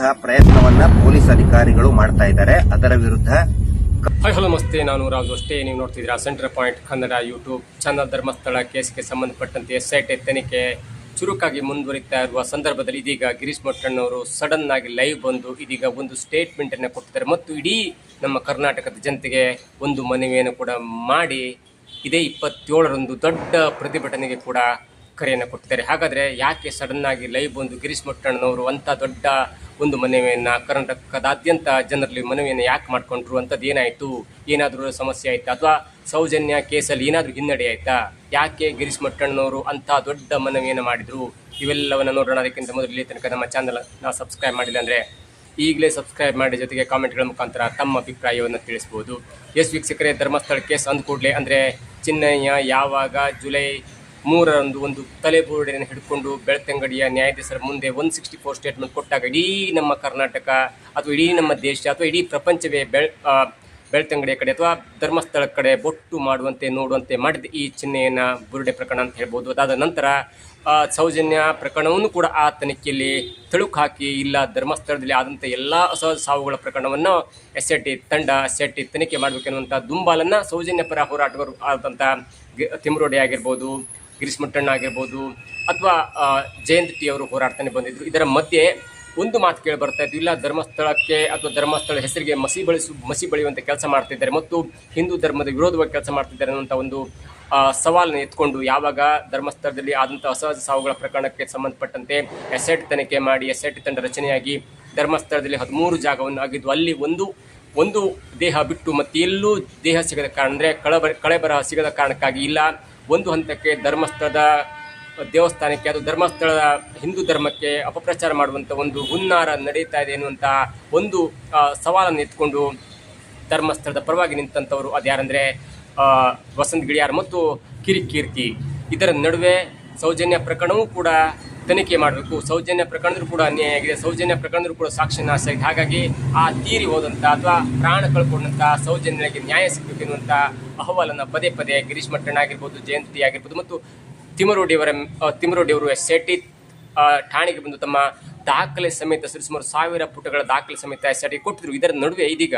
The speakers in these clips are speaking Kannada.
ಮಾಡುವಂತಹ ಪ್ರಯತ್ನವನ್ನ ಪೊಲೀಸ್ ಅಧಿಕಾರಿಗಳು ಮಾಡ್ತಾ ಇದ್ದಾರೆ. ಅದರ ವಿರುದ್ಧ ಹಾಯ್, ಹಲೋ, ನಮಸ್ತೆ. ನಾನು ರಾಜು ಅಷ್ಟೇ. ನೀವು ನೋಡ್ತಿದ್ದೀರಾ centre point Kannada YouTube channel. Dharmasthala ಕೇಸ್ಗೆ ಸಂಬಂಧಪಟ್ಟಂತೆ ಎಸ್ ಐ ಟಿ ತನಿಖೆ ಚುರುಕಾಗಿ ಮುಂದುವರಿತಾ ಇರುವ ಸಂದರ್ಭದಲ್ಲಿ ಇದೀಗ ಗಿರೀಶ್ ಮಟ್ಟಣ್ಣವರು ಸಡನ್ ಆಗಿ ಲೈವ್ ಬಂದು ಇದೀಗ ಒಂದು ಸ್ಟೇಟ್ಮೆಂಟ್ ಅನ್ನು ಕೊಟ್ಟಿದ್ದಾರೆ. ಮತ್ತು ಇಡೀ ನಮ್ಮ ಕರ್ನಾಟಕದ ಜನತೆಗೆ ಒಂದು ಮನವಿಯನ್ನು ಕೂಡ ಮಾಡಿ, ಇದೇ ಇಪ್ಪತ್ತೇಳರಂದು ದೊಡ್ಡ ಪ್ರತಿಭಟನೆಗೆ ಕೂಡ ಕರೆಯನ್ನು ಕೊಟ್ಟಿದ್ದಾರೆ. ಹಾಗಾದರೆ ಯಾಕೆ ಸಡನ್ ಆಗಿ ಲೈವ್ ಬಂದು ಗಿರೀಶ್ ಮಟ್ಟಣ್ಣನವರು ಅಂಥ ದೊಡ್ಡ ಒಂದು ಮನವಿಯನ್ನು ಕರ್ನಾಟಕದಾದ್ಯಂತ ಜನರಲ್ಲಿ ಮನವಿಯನ್ನು ಯಾಕೆ ಮಾಡಿಕೊಂಡ್ರು ಅಂಥದ್ದು ಏನಾಯಿತು? ಏನಾದರೂ ಸಮಸ್ಯೆ ಆಯಿತಾ? ಅಥವಾ ಸೌಜನ್ಯ ಕೇಸಲ್ಲಿ ಏನಾದರೂ ಹಿನ್ನಡೆ ಆಯಿತಾ? ಯಾಕೆ ಗಿರೀಶ್ ಮಟ್ಟಣ್ಣನವರು ಅಂಥ ದೊಡ್ಡ ಮನವಿಯನ್ನು ಮಾಡಿದರು? ಇವೆಲ್ಲವನ್ನು ನೋಡೋಣ. ಅದಕ್ಕಿಂತ ಮೊದಲು ತನಕ ನಮ್ಮ ಚಾನಲ್ ನಾವು ಸಬ್ಸ್ಕ್ರೈಬ್ ಮಾಡಿಲ್ಲ ಅಂದರೆ ಈಗಲೇ ಸಬ್ಸ್ಕ್ರೈಬ್ ಮಾಡಿ ಜೊತೆಗೆ ಕಾಮೆಂಟ್ಗಳ ಮುಖಾಂತರ ತಮ್ಮ ಅಭಿಪ್ರಾಯವನ್ನು ತಿಳಿಸ್ಬೋದು. ಎಸ್ ವೀಕ್ಷಕರೇ, ಧರ್ಮಸ್ಥಳ ಕೇಸ್ ಅಂದ ಕೂಡಲೇ ಅಂದರೆ ಚಿನ್ನಯ್ಯ ಯಾವಾಗ ಜುಲೈ ಮೂರರಂದು ಒಂದು ತಲೆಬೋರ್ಡಿನ ಹಿಡ್ಕೊಂಡು ಬೆಳ್ತಂಗಡಿಯ ನ್ಯಾಯಾಧೀಶರ ಮುಂದೆ ಒನ್ ಸಿಕ್ಸ್ಟಿ ಫೋರ್ ಸ್ಟೇಟ್ಮೆಂಟ್ ಕೊಟ್ಟಾಗ ಇಡೀ ನಮ್ಮ ಕರ್ನಾಟಕ ಅಥವಾ ಇಡೀ ನಮ್ಮ ದೇಶ ಅಥವಾ ಇಡೀ ಪ್ರಪಂಚವೇ ಬೆಳ್ ಬೆಳ್ತಂಗಡಿಯ ಕಡೆ ಅಥವಾ ಧರ್ಮಸ್ಥಳ ಕಡೆ ಬೊಟ್ಟು ಮಾಡುವಂತೆ, ನೋಡುವಂತೆ ಮಾಡಿದ ಈ ಚಿಹ್ನೆಯನ್ನು ಬುರುಡೆ ಪ್ರಕರಣ ಅಂತ ಹೇಳ್ಬೋದು. ಅದಾದ ನಂತರ ಸೌಜನ್ಯ ಪ್ರಕರಣವನ್ನು ಕೂಡ ಆ ತನಿಖೆಯಲ್ಲಿ ತಳುಕು ಹಾಕಿ, ಇಲ್ಲ, ಧರ್ಮಸ್ಥಳದಲ್ಲಿ ಆದಂಥ ಎಲ್ಲ ಹೊಸ ಸಾವುಗಳ ಪ್ರಕರಣವನ್ನು ಎಸ್ ಟಿ ತಂಡ, ಎಸ್ ಟಿ ತನಿಖೆ ಮಾಡಬೇಕೆನ್ನುವಂಥ ದುಂಬಾಲನ್ನು ಸೌಜನ್ಯ ಪರ ಹೋರಾಟಗಾರರು ಆದಂಥ ತಿಮ್ರೋಡೆ ಆಗಿರ್ಬೋದು ಗಿರೀಶ್ ಮುಟ್ಟಣ್ಣ ಆಗಿರ್ಬೋದು ಅಥವಾ ಜಯಂತ್ ಟಿ ಅವರು ಹೋರಾಡ್ತಾನೆ ಬಂದಿದ್ದರು ಇದರ ಮಧ್ಯೆ ಒಂದು ಮಾತು ಕೇಳಿ ಬರ್ತಾ ಇತ್ತು. ಇಲ್ಲ, ಧರ್ಮಸ್ಥಳಕ್ಕೆ ಅಥವಾ ಧರ್ಮಸ್ಥಳ ಹೆಸರಿಗೆ ಮಸಿ ಬಳಸು, ಮಸಿ ಬಳಿಯುವಂಥ ಕೆಲಸ ಮಾಡ್ತಿದ್ದಾರೆ ಮತ್ತು ಹಿಂದೂ ಧರ್ಮದ ವಿರೋಧವಾಗಿ ಕೆಲಸ ಮಾಡ್ತಿದ್ದಾರೆ ಅನ್ನೋಂಥ ಒಂದು ಸವಾಲನ್ನು ಎತ್ಕೊಂಡು ಯಾವಾಗ ಧರ್ಮಸ್ಥಳದಲ್ಲಿ ಆದಂಥ ಅಸಹಜ ಸಾವುಗಳ ಪ್ರಕರಣಕ್ಕೆ ಸಂಬಂಧಪಟ್ಟಂತೆ ಎಸೆಟ್ ತನಿಖೆ ಮಾಡಿ ಎಸೆಟ್ ತಂಡ ರಚನೆಯಾಗಿ ಧರ್ಮಸ್ಥಳದಲ್ಲಿ ಹದಿಮೂರು ಜಾಗವನ್ನು ಆಗಿದ್ದು ಅಲ್ಲಿ ಒಂದು ಒಂದು ದೇಹ ಬಿಟ್ಟು ಮತ್ತೆ ಎಲ್ಲೂ ದೇಹ ಸಿಗದ ಕಾರಣ, ಅಂದರೆ ಕಳಬ, ಕಳೆಬರ ಸಿಗದ ಕಾರಣಕ್ಕಾಗಿ ಇಲ್ಲ. ಒಂದು ಹಂತಕ್ಕೆ ಧರ್ಮಸ್ಥಳದ ದೇವಸ್ಥಾನಕ್ಕೆ ಅದು ಧರ್ಮಸ್ಥಳದ ಹಿಂದೂ ಧರ್ಮಕ್ಕೆ ಅಪಪ್ರಚಾರ ಮಾಡುವಂಥ ಒಂದು ಹುನ್ನಾರ ನಡೀತಾ ಇದೆ ಎನ್ನುವಂಥ ಒಂದು ಸವಾಲನ್ನು ಎತ್ಕೊಂಡು ಧರ್ಮಸ್ಥಳದ ಪರವಾಗಿ ನಿಂತಂಥವರು ಅದ್ಯಾರಂದರೆ ವಸಂತ್ ಗಿಳಿಯಾರ್ ಮತ್ತು ಕಿರಿಕೀರ್ತಿ ಇದರ ನಡುವೆ ಸೌಜನ್ಯ ಪ್ರಕರಣವೂ ಕೂಡ ತನಿಖೆ ಮಾಡಬೇಕು. ಸೌಜನ್ಯ ಪ್ರಕರಣದಲ್ಲೂ ಕೂಡ ಅನ್ಯಾಯ ಆಗಿದೆ. ಸೌಜನ್ಯ ಪ್ರಕರಣದಲ್ಲೂ ಕೂಡ ಸಾಕ್ಷಿ ನಾಶ ಆಗಿದೆ. ಹಾಗಾಗಿ ಆ ತೀರಿ ಹೋದಂಥ ಅಥವಾ ಪ್ರಾಣ ಕಳ್ಕೊಂಡಂಥ ಸೌಜನ್ಯಕ್ಕೆ ನ್ಯಾಯ ಸಿಗಬೇಕು ಎನ್ನುವಂಥ ಅಹವಾಲನ್ನು ಪದೇ ಪದೇ ಗಿರೀಶ್ ಮಟ್ಟಣ್ಣ ಆಗಿರ್ಬೋದು, ಜಯಂತಿ ಆಗಿರ್ಬೋದು ಮತ್ತು ತಿಮರೋಡಿಯವರ ತಿಮರೋಡಿಯವರು ಎಸ್ ಐ ಠಾಣೆಗೆ ಬಂದು ತಮ್ಮ ದಾಖಲೆ ಸಮೇತ ಸುಮಾರು ಸಾವಿರ ಪುಟಗಳ ದಾಖಲೆ ಸಮೇತ ಎಸ್ ಐ ಕೊಟ್ಟಿದ್ರು. ಇದರ ನಡುವೆ ಇದೀಗ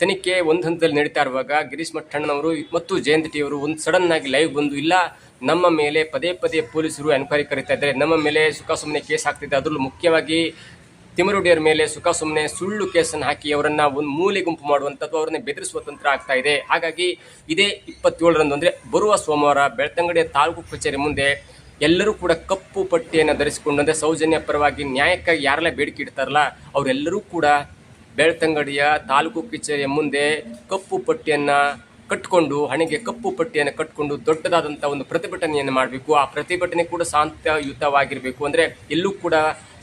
ತನಿಖೆ ಒಂದು ಹಂತದಲ್ಲಿ ನಡೀತಾ ಇರುವಾಗ ಗಿರೀಶ್ ಮಠಣ್ಣನವರು ಮತ್ತು ಜಯಂತಿ ಅವರು ಒಂದು ಸಡನ್ ಆಗಿ ಲೈವ್ ಬಂದು, ಇಲ್ಲ, ನಮ್ಮ ಮೇಲೆ ಪದೇ ಪದೇ ಪೊಲೀಸರು ಎನ್ಕ್ವೈರಿ ಕರೀತಾ ಇದ್ದಾರೆ, ನಮ್ಮ ಮೇಲೆ ಸುಖ ಸುಮ್ಮನೆ ಕೇಸ್ ಆಗ್ತಿದೆ ಅದರಲ್ಲೂ ಮುಖ್ಯವಾಗಿ ತಿಮರುಡಿಯರ ಮೇಲೆ ಸುಖ ಸುಮ್ಮನೆ ಸುಳ್ಳು ಕೇಸನ್ನು ಹಾಕಿ ಅವರನ್ನ ಒಂದು ಮೂಲೆ ಗುಂಪು ಮಾಡುವಂಥದ್ದು ಅವರನ್ನ ಬೆದರಿಸುವ ತಂತ್ರ ಆಗ್ತಾ ಇದೆ. ಹಾಗಾಗಿ ಇದೇ ಇಪ್ಪತ್ತೇಳರಂದು ಅಂದರೆ ಬರುವ ಸೋಮವಾರ ಬೆಳ್ತಂಗಡಿಯ ತಾಲೂಕು ಕಚೇರಿ ಮುಂದೆ ಎಲ್ಲರೂ ಕೂಡ ಕಪ್ಪು ಪಟ್ಟಿಯನ್ನು ಧರಿಸಿಕೊಂಡು ಅಂದರೆ ಸೌಜನ್ಯ ಪರವಾಗಿ ನ್ಯಾಯಕ್ಕಾಗಿ ಯಾರೆಲ್ಲ ಬೇಡಿಕೆ ಇಡ್ತಾರಲ್ಲ, ಅವರೆಲ್ಲರೂ ಕೂಡ ಬೆಳ್ತಂಗಡಿಯ ತಾಲೂಕು ಕಚೇರಿಯ ಮುಂದೆ ಕಪ್ಪು ಪಟ್ಟಿಯನ್ನು ಕಟ್ಟಿಕೊಂಡು ಹಣೆಗೆ ಕಪ್ಪು ಪಟ್ಟಿಯನ್ನು ಕಟ್ಟಿಕೊಂಡು ದೊಡ್ಡದಾದಂಥ ಒಂದು ಪ್ರತಿಭಟನೆಯನ್ನು ಮಾಡಬೇಕು. ಆ ಪ್ರತಿಭಟನೆ ಕೂಡ ಶಾಂತಿಯುತವಾಗಿರಬೇಕು. ಅಂದರೆ ಎಲ್ಲೂ ಕೂಡ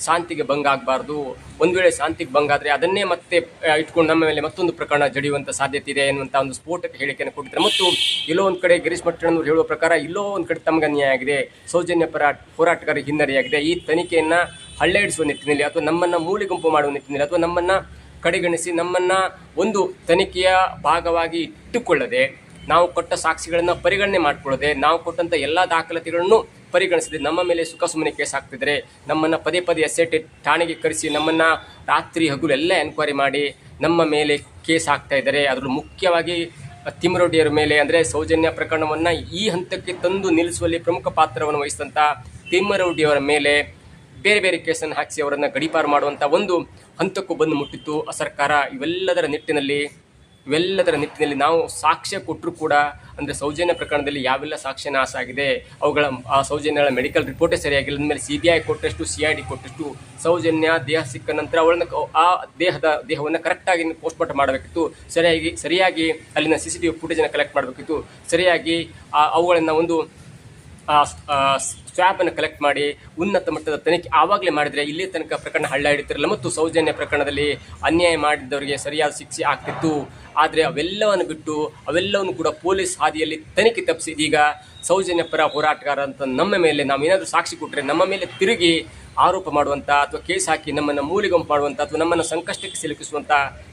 ಶಾಂತಿಗೆ ಭಂಗ ಆಗಬಾರ್ದು ಒಂದು ವೇಳೆ ಶಾಂತಿಗೆ ಭಂಗ ಆದರೆ ಅದನ್ನೇ ಮತ್ತೆ ಇಟ್ಕೊಂಡು ನಮ್ಮ ಮೇಲೆ ಮತ್ತೊಂದು ಪ್ರಕರಣ ಜಡಿಯುವಂಥ ಸಾಧ್ಯತೆ ಇದೆ ಎನ್ನುವಂಥ ಒಂದು ಸ್ಫೋಟಕ ಹೇಳಿಕೆಯನ್ನು ಕೊಟ್ಟಿದ್ದಾರೆ. ಮತ್ತು ಎಲ್ಲೋ ಒಂದು ಕಡೆ ಗಿರೀಶ್ ಮಟ್ಟಣ್ಣವರು ಹೇಳುವ ಪ್ರಕಾರ ಇಲ್ಲೋ ಒಂದು ಕಡೆ ತಮಗೆ ಅನ್ಯಾಯ ಆಗಿದೆ. ಸೌಜನ್ಯ ಪರ ಹೋರಾಟಗಾರರಿಗೆ ಹಿನ್ನಡೆಯಾಗಿದೆ. ಈ ತನಿಖೆಯನ್ನು ಹಳ್ಳೆಡಿಸುವ ನಿಟ್ಟಿನಲ್ಲಿ ಅಥವಾ ನಮ್ಮನ್ನು ಮೂಳೆ ಗುಂಪು ಮಾಡುವ ನಿಟ್ಟಿನಲ್ಲಿ ಅಥವಾ ನಮ್ಮನ್ನು ಕಡೆಗಣಿಸಿ ನಮ್ಮನ್ನು ಒಂದು ತನಿಖೆಯ ಭಾಗವಾಗಿ ಇಟ್ಟುಕೊಳ್ಳದೆ, ನಾವು ಕೊಟ್ಟ ಸಾಕ್ಷಿಗಳನ್ನು ಪರಿಗಣನೆ ಮಾಡಿಕೊಳ್ಳದೆ, ನಾವು ಕೊಟ್ಟಂಥ ಎಲ್ಲ ದಾಖಲಾತಿಗಳನ್ನು ಪರಿಗಣಿಸದೆ ನಮ್ಮ ಮೇಲೆ ಸುಖ ಸುಮ್ಮನೆ ಕೇಸ್ ಹಾಕ್ತಿದ್ರೆ, ನಮ್ಮನ್ನು ಪದೇ ಪದೇ ಎಸ್ ಐ ಠಾಣೆಗೆ ಕರೆಸಿ, ನಮ್ಮನ್ನು ರಾತ್ರಿ ಹಗಲು ಎಲ್ಲ ಎನ್ಕ್ವೈರಿ ಮಾಡಿ, ನಮ್ಮ ಮೇಲೆ ಕೇಸ್ ಹಾಕ್ತಾ ಇದ್ದಾರೆ. ಅದರಲ್ಲೂ ಮುಖ್ಯವಾಗಿ ತಿಮ್ಮರೊಡ್ಡಿಯರ ಮೇಲೆ ಅಂದರೆ ಸೌಜನ್ಯ ಪ್ರಕರಣವನ್ನು ಈ ಹಂತಕ್ಕೆ ತಂದು ನಿಲ್ಲಿಸುವಲ್ಲಿ ಪ್ರಮುಖ ಪಾತ್ರವನ್ನು ವಹಿಸಿದಂಥ ತಿಮ್ಮರೌಡಿಯವರ ಮೇಲೆ ಬೇರೆ ಬೇರೆ ಕೇಸನ್ನು ಹಾಕಿಸಿ ಅವರನ್ನು ಗಡೀಪಾರು ಮಾಡುವಂಥ ಒಂದು ಹಂತಕ್ಕೂ ಬಂದು ಮುಟ್ಟಿತ್ತು. ಆ ಸರ್ಕಾರ ಇವೆಲ್ಲದರ ನಿಟ್ಟಿನಲ್ಲಿ ಇವೆಲ್ಲದರ ನಿಟ್ಟಿನಲ್ಲಿ ನಾವು ಸಾಕ್ಷ್ಯ ಕೊಟ್ಟರೂ ಕೂಡ, ಅಂದರೆ ಸೌಜನ್ಯ ಪ್ರಕರಣದಲ್ಲಿ ಯಾವೆಲ್ಲ ಸಾಕ್ಷ್ಯ ನಾಶ ಆಗಿದೆ, ಅವುಗಳ, ಆ ಸೌಜನ್ಯಗಳ ಮೆಡಿಕಲ್ ರಿಪೋರ್ಟೇ ಸರಿಯಾಗಿಲ್ಲ. ಅಂದಮೇಲೆ ಸಿ ಬಿ ಐ ಕೊಟ್ಟಷ್ಟು ಸಿ ಐ ಡಿ ಕೊಟ್ಟಷ್ಟು ಸೌಜನ್ಯ, ದೇಹ ಸಿಕ್ಕ ನಂತರ ಅವಳನ್ನು ಆ ದೇಹದ, ದೇಹವನ್ನು ಕರೆಕ್ಟಾಗಿ ಪೋಸ್ಟ್ಮಾರ್ಟಮ್ ಮಾಡಬೇಕಿತ್ತು. ಸರಿಯಾಗಿ ಸರಿಯಾಗಿ ಅಲ್ಲಿನ ಸಿ ಸಿ ಟಿ ವಿ ಫುಟೇಜನ್ನು ಕಲೆಕ್ಟ್ ಮಾಡಬೇಕಿತ್ತು. ಸರಿಯಾಗಿ ಅವುಗಳನ್ನು ಒಂದು ಸ್ವಾಬನ್ನು ಕಲೆಕ್ಟ್ ಮಾಡಿ ಉನ್ನತ ಮಟ್ಟದ ತನಿಖೆ ಆವಾಗಲೇ ಮಾಡಿದರೆ ಇಲ್ಲಿ ತನಕ ಪ್ರಕರಣ ಹಳ್ಳ ಹಿಡಿತಿರಲಿಲ್ಲ ಮತ್ತು ಸೌಜನ್ಯ ಪ್ರಕರಣದಲ್ಲಿ ಅನ್ಯಾಯ ಮಾಡಿದವರಿಗೆ ಸರಿಯಾದ ಶಿಕ್ಷೆ ಆಗ್ತಿತ್ತು. ಆದರೆ ಅವೆಲ್ಲವನ್ನು ಬಿಟ್ಟು ಅವೆಲ್ಲವನ್ನು ಕೂಡ ಪೊಲೀಸ್ ಹಾದಿಯಲ್ಲಿ ತನಿಖೆ ತಪ್ಪಿಸಿ ಇದೀಗ ಸೌಜನ್ಯ ಪರ ಹೋರಾಟಗಾರ ಅಂತ ನಮ್ಮ ಮೇಲೆ ನಾವು ಏನಾದರೂ ಸಾಕ್ಷಿ ಕೊಟ್ಟರೆ ನಮ್ಮ ಮೇಲೆ ತಿರುಗಿ ಆರೋಪ ಮಾಡುವಂಥ ಅಥವಾ ಕೇಸ್ ಹಾಕಿ ನಮ್ಮನ್ನು ಮೂಲಿಗಂಪು ಮಾಡುವಂಥ ಅಥವಾ ನಮ್ಮನ್ನು ಸಂಕಷ್ಟಕ್ಕೆ ಸಿಲುಕಿಸುವಂಥ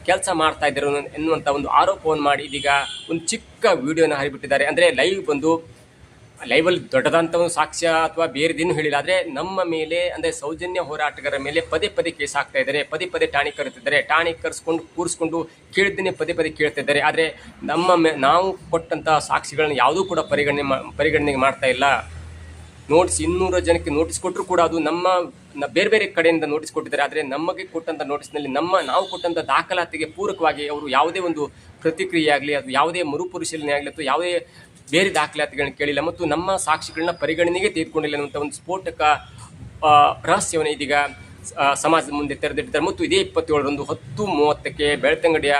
ಕೆಲಸ ಮಾಡ್ತಾ ಇದ್ದರು ಎನ್ನುವಂಥ ಒಂದು ಆರೋಪವನ್ನು ಮಾಡಿ ಇದೀಗ ಒಂದು ಚಿಕ್ಕ ವಿಡಿಯೋನ ಹರಿಬಿಟ್ಟಿದ್ದಾರೆ. ಅಂದರೆ ಲೈವ್ ಬಂದು ಲೈವಲ್ಲಿ ದೊಡ್ಡದಂತ ಒಂದು ಸಾಕ್ಷ್ಯ ಅಥವಾ ಬೇರೆದೇನು ಹೇಳಿಲ್ಲ. ಆದರೆ ನಮ್ಮ ಮೇಲೆ, ಅಂದರೆ ಸೌಜನ್ಯ ಹೋರಾಟಗಾರರ ಮೇಲೆ ಪದೇ ಪದೇ ಕೇಸ್ ಹಾಕ್ತಾ ಇದ್ದಾರೆ. ಪದೇ ಪದೇ ಠಾಣೆ ಕರೆತಿದ್ದಾರೆ ಠಾಣೆ ಕರೆಸ್ಕೊಂಡು, ಕೂರಿಸ್ಕೊಂಡು ಕೇಳಿದ್ದೇನೆ ಪದೇ ಪದೇ ಕೇಳ್ತಾ ಇದ್ದಾರೆ. ಆದರೆ ನಮ್ಮ ಮೇ, ನಾವು ಕೊಟ್ಟಂಥ ಸಾಕ್ಷಿಗಳನ್ನ ಯಾವುದೂ ಕೂಡ ಪರಿಗಣನೆ ಪರಿಗಣನೆಗೆ ಪರಿಗಣನೆ ಮಾಡ್ತಾ ಇಲ್ಲ. ನೋಟಿಸ್ ಇನ್ನೂರು ಜನಕ್ಕೆ ನೋಟಿಸ್ ಕೊಟ್ಟರು ಕೂಡ ಅದು ನಮ್ಮ ಬೇರೆ ಬೇರೆ ಕಡೆಯಿಂದ ನೋಟಿಸ್ ಕೊಟ್ಟಿದ್ದಾರೆ. ಆದರೆ ನಮಗೆ ಕೊಟ್ಟಂಥ ನೋಟಿಸ್ನಲ್ಲಿ ನಮ್ಮ, ನಾವು ಕೊಟ್ಟಂಥ ದಾಖಲಾತಿಗೆ ಪೂರಕವಾಗಿ ಅವರು ಯಾವುದೇ ಒಂದು ಪ್ರತಿಕ್ರಿಯೆ ಆಗಲಿ, ಅದು ಯಾವುದೇ ಮರುಪರಿಶೀಲನೆ ಆಗಲಿ ಅಥವಾ ಯಾವುದೇ ಬೇರೆ ದಾಖಲಾತಿಗಳನ್ನ ಕೇಳಿಲ್ಲ ಮತ್ತು ನಮ್ಮ ಸಾಕ್ಷಿಗಳನ್ನ ಪರಿಗಣನೆಗೆ ತೆಗೆದುಕೊಂಡಿಲ್ಲ ಅನ್ನುವಂಥ ಒಂದು ಸ್ಫೋಟಕ ರಹಸ್ಯವನ್ನು ಇದೀಗ ಸಮಾಜದ ಮುಂದೆ ತೆರೆದಿಟ್ಟಿದ್ದಾರೆ. ಮತ್ತು ಇದೇ ಇಪ್ಪತ್ತೇಳರಂದು ಹತ್ತು ಮೂವತ್ತಕ್ಕೆ ಬೆಳ್ತಂಗಡಿಯ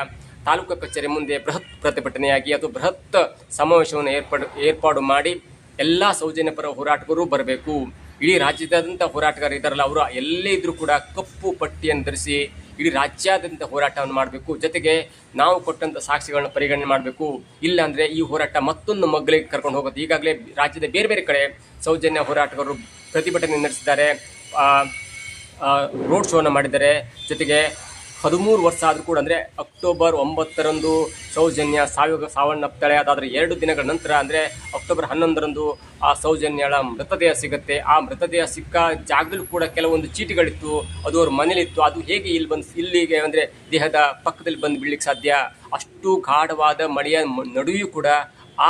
ತಾಲೂಕು ಕಚೇರಿ ಮುಂದೆ ಬೃಹತ್ ಪ್ರತಿಭಟನೆಯಾಗಿ ಅಥವಾ ಬೃಹತ್ ಸಮಾವೇಶವನ್ನು ಏರ್ಪಾಡು ಏರ್ಪಾಡು ಮಾಡಿ ಎಲ್ಲ ಸೌಜನ್ಯ ಪರ ಹೋರಾಟಗಾರರು ಬರಬೇಕು. ಇಡೀ ರಾಜ್ಯದಾದ್ಯಂತ ಹೋರಾಟಗಾರರು ಇದ್ದಾರಲ್ಲ, ಅವರು ಎಲ್ಲೇ ಇದ್ರೂ ಕೂಡ ಕಪ್ಪು ಪಟ್ಟಿಯನ್ನು ಧರಿಸಿ ಇಡೀ ರಾಜ್ಯಾದ್ಯಂತ ಹೋರಾಟವನ್ನು ಮಾಡಬೇಕು. ಜೊತೆಗೆ ನಾವು ಕೊಟ್ಟಂಥ ಸಾಕ್ಷಿಗಳನ್ನ ಪರಿಗಣನೆ ಮಾಡಬೇಕು. ಇಲ್ಲಾಂದ್ರೆ ಈ ಹೋರಾಟ ಮತ್ತೊಂದು ಮಗ್ಗಲಿಗೆ ಕರ್ಕೊಂಡು ಹೋಗುತ್ತೆ. ಈಗಾಗಲೇ ರಾಜ್ಯದ ಬೇರೆ ಬೇರೆ ಕಡೆ ಸೌಜನ್ಯ ಹೋರಾಟಗಾರರು ಪ್ರತಿಭಟನೆ ನಡೆಸಿದ್ದಾರೆ. ರೋಡ್ ಶೋನ ಮಾಡಿದ್ದಾರೆ. ಜೊತೆಗೆ ಹದಿಮೂರು ವರ್ಷ ಆದರೂ ಕೂಡ ಅಂದರೆ ಅಕ್ಟೋಬರ್ ಒಂಬತ್ತರಂದು ಸೌಜನ್ಯ ಸಾವಿಗ ಸಾವನ್ನಪ್ತಾಳೆ ಅದಾದರೆ ಎರಡು ದಿನಗಳ ನಂತರ ಅಂದರೆ ಅಕ್ಟೋಬರ್ ಹನ್ನೊಂದರಂದು ಆ ಸೌಜನ್ಯಳ ಮೃತದೇಹ ಸಿಗುತ್ತೆ. ಆ ಮೃತದೇಹ ಸಿಕ್ಕ ಜಾಗದಲ್ಲೂ ಕೂಡ ಕೆಲವೊಂದು ಚೀಟಿಗಳಿತ್ತು. ಅದು ಅವ್ರ ಮನೇಲಿತ್ತು. ಅದು ಹೇಗೆ ಇಲ್ಲಿ ಬಂದು ಇಲ್ಲಿಗೆ ಅಂದರೆ ದೇಹದ ಪಕ್ಕದಲ್ಲಿ ಬಂದು ಬೀಳಲಿಕ್ಕೆ ಸಾಧ್ಯ? ಅಷ್ಟು ಗಾಢವಾದ ಮಳೆಯ ನಡುವೆಯೂ ಕೂಡ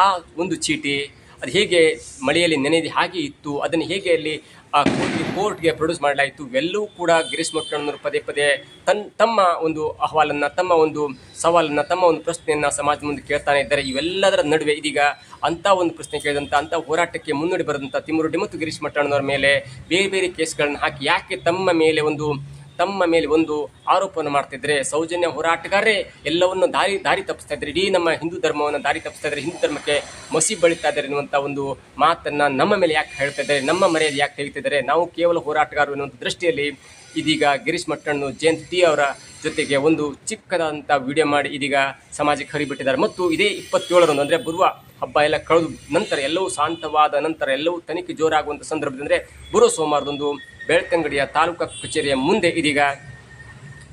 ಆ ಒಂದು ಚೀಟಿ ಅದು ಹೇಗೆ ಮಳೆಯಲ್ಲಿ ನೆನೆದು ಹಾಗೆ ಇತ್ತು. ಅದನ್ನು ಹೇಗೆ ಅಲ್ಲಿ ಆ ಕೋರ್ಟ್ಗೆ ಪ್ರೊಡ್ಯೂಸ್ ಮಾಡಲಾಯಿತು. ಎಲ್ಲೂ ಕೂಡ ಗಿರೀಶ್ ಮೊಟ್ಟಣ್ಣವರು ಪದೇ ಪದೇ ತನ್, ತಮ್ಮ ಒಂದು ಅಹವಾಲನ್ನು, ತಮ್ಮ ಒಂದು ಸವಾಲನ್ನು, ತಮ್ಮ ಒಂದು ಪ್ರಶ್ನೆಯನ್ನು ಸಮಾಜ ಮುಂದೆ ಕೇಳ್ತಾನೆ ಇದ್ದಾರೆ. ಇವೆಲ್ಲದರ ನಡುವೆ ಇದೀಗ ಅಂಥ ಒಂದು ಪ್ರಶ್ನೆ ಕೇಳಿದಂಥ, ಅಂಥ ಹೋರಾಟಕ್ಕೆ ಮುನ್ನುಡಿ ಬರೆದಂಥ ತಿಮ್ಮರುಡ್ಡಿ ಮತ್ತು ಗಿರೀಶ್ ಮಟ್ಟಣ್ಣನವರ ಮೇಲೆ ಬೇರೆ ಬೇರೆ ಕೇಸ್ಗಳನ್ನು ಹಾಕಿ, ಯಾಕೆ ತಮ್ಮ ಮೇಲೆ ಒಂದು ತಮ್ಮ ಮೇಲೆ ಒಂದು ಆರೋಪವನ್ನು ಮಾಡ್ತಿದ್ರೆ ಸೌಜನ್ಯ ಹೋರಾಟಗಾರರೇ ಎಲ್ಲವನ್ನು ದಾರಿ ದಾರಿ ತಪ್ಪಿಸ್ತಾ ಇದ್ದಾರೆ. ಇಡೀ ನಮ್ಮ ಹಿಂದೂ ಧರ್ಮವನ್ನು ದಾರಿ ತಪ್ಪಿಸ್ತಾ ಇದ್ದಾರೆ. ಹಿಂದೂ ಧರ್ಮಕ್ಕೆ ಮಸಿ ಬಳಿತಾ ಇದ್ದಾರೆ ಎನ್ನುವಂಥ ಒಂದು ಮಾತನ್ನು ನಮ್ಮ ಮೇಲೆ ಯಾಕೆ ಹೇಳ್ತಾ ನಮ್ಮ ಮರೆಯಲ್ಲಿ ಯಾಕೆ ತೆಗಿತಿದ್ದಾರೆ? ನಾವು ಕೇವಲ ಹೋರಾಟಗಾರರು ಎನ್ನುವಂಥ ದೃಷ್ಟಿಯಲ್ಲಿ ಇದೀಗ ಗಿರೀಶ್ ಮಟ್ಟಣ್ಣು, ಜಯಂತ್ ಟಿ ಅವರ ಜೊತೆಗೆ ಒಂದು ಚಿಕ್ಕದಾದಂಥ ವಿಡಿಯೋ ಮಾಡಿ ಇದೀಗ ಸಮಾಜಕ್ಕೆ ಹರಿಬಿಟ್ಟಿದ್ದಾರೆ. ಮತ್ತು ಇದೇ ಇಪ್ಪತ್ತೇಳರಂದು, ಅಂದರೆ ಬರುವ ಹಬ್ಬ ಎಲ್ಲ ಕಳೆದು ನಂತರ, ಎಲ್ಲವೂ ಶಾಂತವಾದ ನಂತರ, ಎಲ್ಲವೂ ತನಿಖೆ ಜೋರಾಗುವಂಥ ಸಂದರ್ಭದಂದರೆ ಬರೋ ಸೋಮವಾರದಂದು ಬೆಳ್ತಂಗಡಿಯ ತಾಲೂಕು ಕಚೇರಿಯ ಮುಂದೆ ಇದೀಗ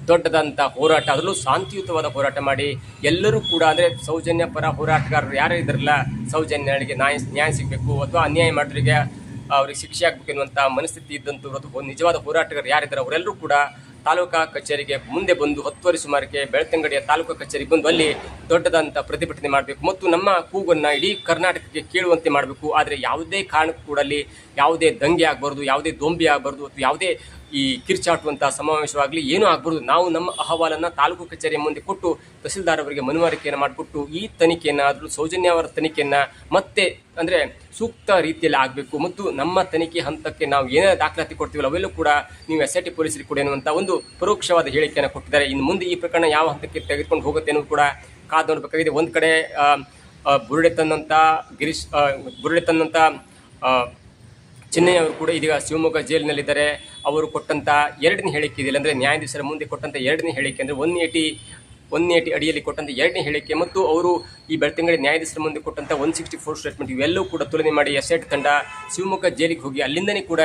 ದೊಡ್ಡದಂಥ ಹೋರಾಟ. ಅದರಲ್ಲೂ ಶಾಂತಿಯುತವಾದ ಹೋರಾಟ ಮಾಡಿ. ಎಲ್ಲರೂ ಕೂಡ ಅಂದರೆ ಸೌಜನ್ಯ ಪರ ಹೋರಾಟಗಾರರು ಯಾರು ಇದ್ರಲ್ಲ ಸೌಜನ್ಯಗಳಿಗೆ ನ್ಯಾಯ ನ್ಯಾಯ ಸಿಗಬೇಕು. ಅಥವಾ ಅನ್ಯಾಯ ಮಾಡೋರಿಗೆ ಅವ್ರಿಗೆ ಶಿಕ್ಷೆ ಆಗಬೇಕು ಎನ್ನುವಂಥ ಮನಸ್ಥಿತಿ ಇದ್ದಂಥವ್ರು ನಿಜವಾದ ಹೋರಾಟಗಾರರು ಯಾರಿದ್ದಾರೆ ಅವರೆಲ್ಲರೂ ಕೂಡ ತಾಲೂಕಾ ಕಚೇರಿಗೆ ಮುಂದೆ ಬಂದು ಹತ್ತುವರೆ ಸುಮಾರಿಗೆ ಬೆಳ್ತಂಗಡಿಯ ತಾಲೂಕಾ ಕಚೇರಿಗೆ ಬಂದು ಅಲ್ಲಿ ದೊಡ್ಡದಂತ ಪ್ರತಿಭಟನೆ ಮಾಡಬೇಕು. ಮತ್ತು ನಮ್ಮ ಕೂಗನ್ನು ಇಡೀ ಕರ್ನಾಟಕಕ್ಕೆ ಕೇಳುವಂತೆ ಮಾಡಬೇಕು. ಆದರೆ ಯಾವುದೇ ಕಾರಣಕ್ಕೂ ಕೂಡ ಅಲ್ಲಿ ಯಾವುದೇ ದಂಗೆ ಆಗಬಾರ್ದು, ಯಾವುದೇ ದೊಂಬಿ ಆಗಬಾರ್ದು, ಅಥವಾ ಯಾವುದೇ ಈ ಕಿರ್ಚಾಟುವಂಥ ಸಮಾವೇಶವಾಗಲಿ ಏನೂ ಆಗ್ಬಾರ್ದು. ನಾವು ನಮ್ಮ ಅಹವಾಲನ್ನು ತಾಲೂಕು ಕಚೇರಿಯ ಮುಂದೆ ಕೊಟ್ಟು ತಹಸೀಲ್ದಾರ್ ಅವರಿಗೆ ಮನವರಿಕೆಯನ್ನು ಮಾಡಿಕೊಟ್ಟು ಈ ತನಿಖೆಯನ್ನು ಅದರ ಸೌಜನ್ಯ ಅವರ ತನಿಖೆಯನ್ನು ಮತ್ತೆ ಅಂದರೆ ಸೂಕ್ತ ರೀತಿಯಲ್ಲಿ ಆಗಬೇಕು ಮತ್ತು ನಮ್ಮ ತನಿಖೆ ಹಂತಕ್ಕೆ ನಾವು ಏನೇ ದಾಖಲಾತಿ ಕೊಡ್ತೀವಲ್ಲ ಅವೆಲ್ಲೂ ಕೂಡ ನೀವು ಎಸ್ ಐ ಟಿ ಪೊಲೀಸರಿಗೆ ಕೊಡಿ ಅನ್ನುವಂಥ ಒಂದು ಪರೋಕ್ಷವಾದ ಹೇಳಿಕೆಯನ್ನು ಕೊಟ್ಟಿದ್ದಾರೆ. ಇನ್ನು ಮುಂದೆ ಈ ಪ್ರಕರಣ ಯಾವ ಹಂತಕ್ಕೆ ತೆಗೆದುಕೊಂಡು ಹೋಗುತ್ತೆ ಅನ್ನೋದು ಕೂಡ ಕಾದು ನೋಡಬೇಕಾಗಿದೆ. ಒಂದು ಕಡೆ ಬುರುಡೆ ತಂದಂಥ ಗಿರೀಶ್ ಬುರುಡೆ ತಂದಂಥ ಚೆನ್ನೈ ಅವರು ಕೂಡ ಇದೀಗ ಶಿವಮೊಗ್ಗ ಜೈಲಿನಲ್ಲಿದ್ದಾರೆ. ಅವರು ಕೊಟ್ಟಂತ ಎರಡನೇ ಹೇಳಿಕೆ ಇದೆಯಲ್ಲ, ಅಂದರೆ ನ್ಯಾಯಾಧೀಶರ ಮುಂದೆ ಕೊಟ್ಟಂತ ಎರಡನೇ ಹೇಳಿಕೆ, ಅಂದರೆ ಒನ್ ಏಟಿ ಒನ್ ಏಟಿ ಅಡಿಯಲ್ಲಿ ಕೊಟ್ಟಂತ ಎರಡನೇ ಹೇಳಿಕೆ, ಮತ್ತು ಅವರು ಈ ಬೆಳತಂಗಡಿ ನ್ಯಾಯಾಧೀಶರ ಮುಂದೆ ಕೊಟ್ಟಂತ ಒನ್ ಸಿಕ್ಸ್ಟಿ ಫೋರ್ ಸ್ಟೇಟ್ಮೆಂಟ್ ಇವೆಲ್ಲವೂ ಕೂಡ ತುಲನೆ ಮಾಡಿ ಎಸ್ ಐ ತಂಡ ಶಿವಮೊಗ್ಗ ಜೈಲಿಗೆ ಹೋಗಿ ಅಲ್ಲಿಂದನೇ ಕೂಡ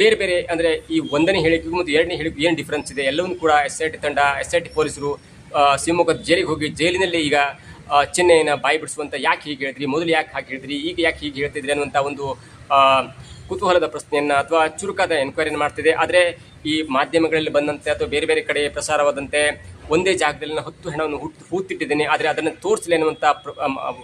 ಬೇರೆ ಬೇರೆ, ಅಂದರೆ ಈ ಒಂದನೇ ಹೇಳಿಕೆ ಮತ್ತು ಎರಡನೇ ಹೇಳಿಕೆ ಏನು ಡಿಫ್ರೆನ್ಸ್ ಇದೆ, ಎಲ್ಲವನ್ನೂ ಕೂಡ ಎಸ್ ಐ ತಂಡ ಎಸ್ ಐ ಟಿ ಪೊಲೀಸರು ಶಿವಮೊಗ್ಗ ಜೈಲಿಗೆ ಹೋಗಿ ಜೈಲಿನಲ್ಲಿ ಈಗ ಚೆನ್ನೈನ ಬಾಯಿ ಬಿಡಿಸುವಂತ ಯಾಕೆ ಹೀಗೆ ಹೇಳಿದ್ರಿ ಮೊದಲು ಯಾಕೆ ಹಾಕಿ ಹೇಳಿದ್ರಿ ಈಗ ಯಾಕೆ ಹೀಗೆ ಹೇಳ್ತಿದ್ರಿ ಅನ್ನುವಂಥ ಒಂದು ಕುತೂಹಲದ ಪ್ರಶ್ನೆಯನ್ನು ಅಥವಾ ಚುರುಕಾದ ಎನ್ಕ್ವೈರಿಯನ್ನು ಮಾಡ್ತಿದೆ. ಆದರೆ ಈ ಮಾಧ್ಯಮಗಳಲ್ಲಿ ಬಂದಂತೆ ಅಥವಾ ಬೇರೆ ಬೇರೆ ಕಡೆ ಪ್ರಸಾರವಾದಂತೆ ಒಂದೇ ಜಾಗದಲ್ಲಿ ಹತ್ತು ಹೆಣವನ್ನು ಹುಟ್ಟು ಹೂತಿಟ್ಟಿದ್ದೇನೆ. ಆದರೆ ಅದನ್ನು ತೋರಿಸಲಿ ಅನ್ನುವಂಥ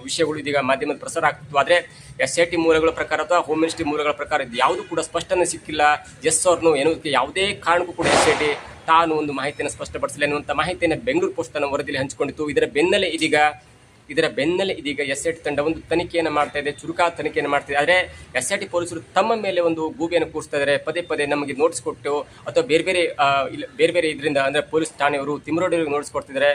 ವಿಷಯಗಳು ಇದೀಗ ಮಾಧ್ಯಮದ ಪ್ರಸಾರ ಆಗ್ತಿತ್ತು ಆದರೆ ಎಸ್ ಐ ಟಿ ಮೂಲಗಳ ಪ್ರಕಾರ ಅಥವಾ ಹೋಮ್ ಮಿನಿಸ್ಟ್ರಿ ಮೂಲಗಳ ಪ್ರಕಾರ ಇದು ಯಾವುದೂ ಕೂಡ ಸ್ಪಷ್ಟನೆ ಸಿಕ್ಕಿಲ್ಲ. ಎಸ್ ಅವ್ರನ್ನು ಎನ್ನುವುದಕ್ಕೆ ಯಾವುದೇ ಕಾರಣಕ್ಕೂ ಕೂಡ ಎಸ್ ಐ ಟಿ ತಾನು ಒಂದು ಮಾಹಿತಿಯನ್ನು ಸ್ಪಷ್ಟಪಡಿಸಲಿ ಅನ್ನುವಂಥ ಮಾಹಿತಿಯನ್ನು ಬೆಂಗಳೂರು ಪೋಸ್ಟ್ ತನ್ನ ವರದಿಯಲ್ಲಿ ಹಂಚಿಕೊಂಡಿತ್ತು. ಇದರ ಬೆನ್ನಲ್ಲೇ ಇದೀಗ ಇದರ ಬೆನ್ನಲ್ಲೇ ಇದೀಗ ಎಸ್ ಐ ಟಿ ತಂಡ ಒಂದು ತನಿಖೆಯನ್ನು ಮಾಡ್ತಾ ಇದೆ ಚುರುಕಾ ತನಿಖೆಯನ್ನು ಮಾಡ್ತಿದೆ ಆದರೆ ಎಸ್ ಐ ಟಿ ಪೊಲೀಸರು ತಮ್ಮ ಮೇಲೆ ಒಂದು ಗೂಬೆಯನ್ನು ಕೂರಿಸ್ತಾ ಇದ್ದಾರೆ ಪದೇ ಪದೇ ನಮಗೆ ನೋಟಿಸ್ ಕೊಟ್ಟು ಅಥವಾ ಬೇರೆ ಬೇರೆ ಬೇರೆ ಬೇರೆ ಇದರಿಂದ ಅಂದರೆ ಪೊಲೀಸ್ ಠಾಣೆಯವರು ತಿಮ್ಮರೋಡಿಯವರಿಗೆ ನೋಟಿಸ್ ಕೊಡ್ತಿದ್ದಾರೆ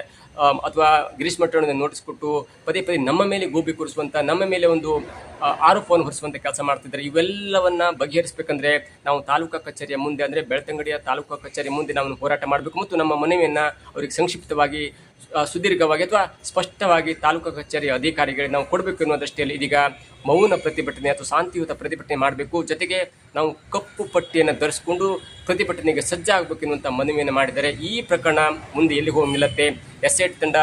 ಅಥವಾ ಗಿರೀಶ್ ಮಟ್ಟಣ್ಣನ ನೋಟಿಸ್ ಕೊಟ್ಟು ಪದೇ ಪದೇ ನಮ್ಮ ಮೇಲೆ ಗೋಬಿ ಕೂರಿಸುವಂಥ ನಮ್ಮ ಮೇಲೆ ಒಂದು ಆರೋಪವನ್ನು ಹೊರಿಸುವಂಥ ಕೆಲಸ ಮಾಡ್ತಿದ್ದಾರೆ. ಇವೆಲ್ಲವನ್ನು ಬಗೆಹರಿಸಬೇಕಂದ್ರೆ ನಾವು ತಾಲೂಕಾ ಕಚೇರಿಯ ಮುಂದೆ ಅಂದರೆ ಬೆಳ್ತಂಗಡಿಯ ತಾಲೂಕಾ ಕಚೇರಿಯ ಮುಂದೆ ನಾವು ಹೋರಾಟ ಮಾಡಬೇಕು ಮತ್ತು ನಮ್ಮ ಮನವಿಯನ್ನು ಅವರಿಗೆ ಸಂಕ್ಷಿಪ್ತವಾಗಿ ಸುದೀರ್ಘವಾಗಿ ಅಥವಾ ಸ್ಪಷ್ಟವಾಗಿ ತಾಲೂಕಾ ಕಚೇರಿಯ ಅಧಿಕಾರಿಗಳಿಗೆ ನಾವು ಕೊಡಬೇಕು ಎನ್ನುವ ದೃಷ್ಟಿಯಲ್ಲಿ ಇದೀಗ ಮೌನ ಪ್ರತಿಭಟನೆ ಅಥವಾ ಶಾಂತಿಯುತ ಪ್ರತಿಭಟನೆ ಮಾಡಬೇಕು. ಜೊತೆಗೆ ನಾವು ಕಪ್ಪು ಪಟ್ಟಿಯನ್ನು ಧರಿಸಿಕೊಂಡು ಪ್ರತಿಭಟನೆಗೆ ಸಜ್ಜಾಗಬೇಕು ಎನ್ನುವಂಥ ಮನವಿಯನ್ನು ಮಾಡಿದ್ದಾರೆ ಈ ಪ್ರಕರಣ ಮುಂದೆ ಎಲ್ಲಿ ಹೋಗಿ ನಿಲ್ಲತ್ತೆ? ಎಸ್ ಐ ತಂಡ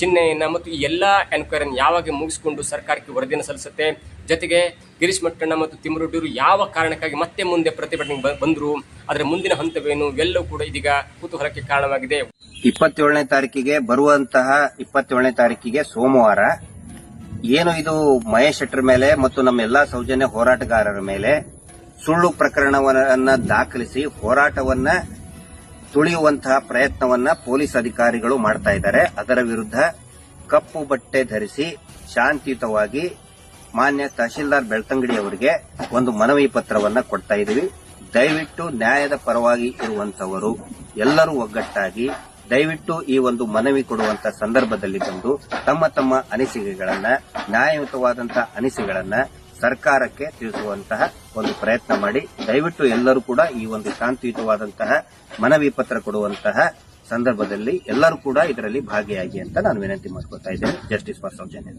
ಚಿಹ್ನೆಯನ್ನು ಮತ್ತು ಈ ಎಲ್ಲ ಎನ್ಕ್ವೈರಿಯನ್ನು ಯಾವಾಗ ಮುಗಿಸಿಕೊಂಡು ಸರ್ಕಾರಕ್ಕೆ ವರದಿಯನ್ನು ಸಲ್ಲಿಸುತ್ತೆ? ಜೊತೆಗೆ ಗಿರೀಶ್ ಮಟ್ಟಣ್ಣ ಮತ್ತು ತಿಮ್ಮರೊಡ್ಡಿಯವರು ಯಾವ ಕಾರಣಕ್ಕಾಗಿ ಮತ್ತೆ ಮುಂದೆ ಪ್ರತಿಭಟನೆಗೆ ಬಂದರು? ಅದರ ಮುಂದಿನ ಹಂತವೇನು? ಎಲ್ಲವೂ ಕೂಡ ಇದೀಗ ಕುತೂಹಲಕ್ಕೆ ಕಾರಣವಾಗಿದೆ. ಇಪ್ಪತ್ತೇಳನೇ ತಾರೀಕಿಗೆ ಬರುವಂತಹ ಇಪ್ಪತ್ತೇಳನೇ ತಾರೀಕಿಗೆ ಸೋಮವಾರ ಏನು ಇದು ಮಹೇಶ್ ಶೆಟ್ಟರ್ ಮೇಲೆ ಮತ್ತು ನಮ್ಮ ಎಲ್ಲಾ ಸೌಜನ್ಯ ಹೋರಾಟಗಾರರ ಮೇಲೆ ಸುಳ್ಳು ಪ್ರಕರಣವನ್ನ ದಾಖಲಿಸಿ ಹೋರಾಟವನ್ನ ತುಳಿಯುವಂತಹ ಪ್ರಯತ್ನವನ್ನ ಪೊಲೀಸ್ ಅಧಿಕಾರಿಗಳು ಮಾಡ್ತಾ ಇದ್ದಾರೆ. ಅದರ ವಿರುದ್ಧ ಕಪ್ಪು ಬಟ್ಟೆ ಧರಿಸಿ ಶಾಂತಿಯುತವಾಗಿ ಮಾನ್ಯ ತಹಶೀಲ್ದಾರ್ ಬೆಳ್ತಂಗಡಿ ಅವರಿಗೆ ಒಂದು ಮನವಿ ಪತ್ರವನ್ನ ಕೊಡ್ತಾ ಇದ್ದೀವಿ. ದಯವಿಟ್ಟು ನ್ಯಾಯದ ಪರವಾಗಿ ಇರುವಂತವರು ಎಲ್ಲರೂ ಒಗ್ಗಟ್ಟಾಗಿ ದಯವಿಟ್ಟು ಈ ಒಂದು ಮನವಿ ಕೊಡುವಂತ ಸಂದರ್ಭದಲ್ಲಿ ಬಂದು ತಮ್ಮ ತಮ್ಮ ಅನಿಸಿಕೆಗಳನ್ನ ನ್ಯಾಯಯುತವಾದಂತಹ ಅನಿಸಿಕೆಗಳನ್ನ ಸರ್ಕಾರಕ್ಕೆ ತಿಳಿಸುವಂತಹ ಒಂದು ಪ್ರಯತ್ನ ಮಾಡಿ, ದಯವಿಟ್ಟು ಎಲ್ಲರೂ ಕೂಡ ಈ ಒಂದು ಶಾಂತಿಯುತವಾದಂತಹ ಮನವಿ ಪತ್ರ ಕೊಡುವಂತಹ ಸಂದರ್ಭದಲ್ಲಿ ಎಲ್ಲರೂ ಕೂಡ ಇದರಲ್ಲಿ ಭಾಗಿಯಾಗಿ ಅಂತ ನಾನು ವಿನಂತಿ ಮಾಡ್ಕೊತಾ ಇದ್ದೇನೆ. Justice for Soujanya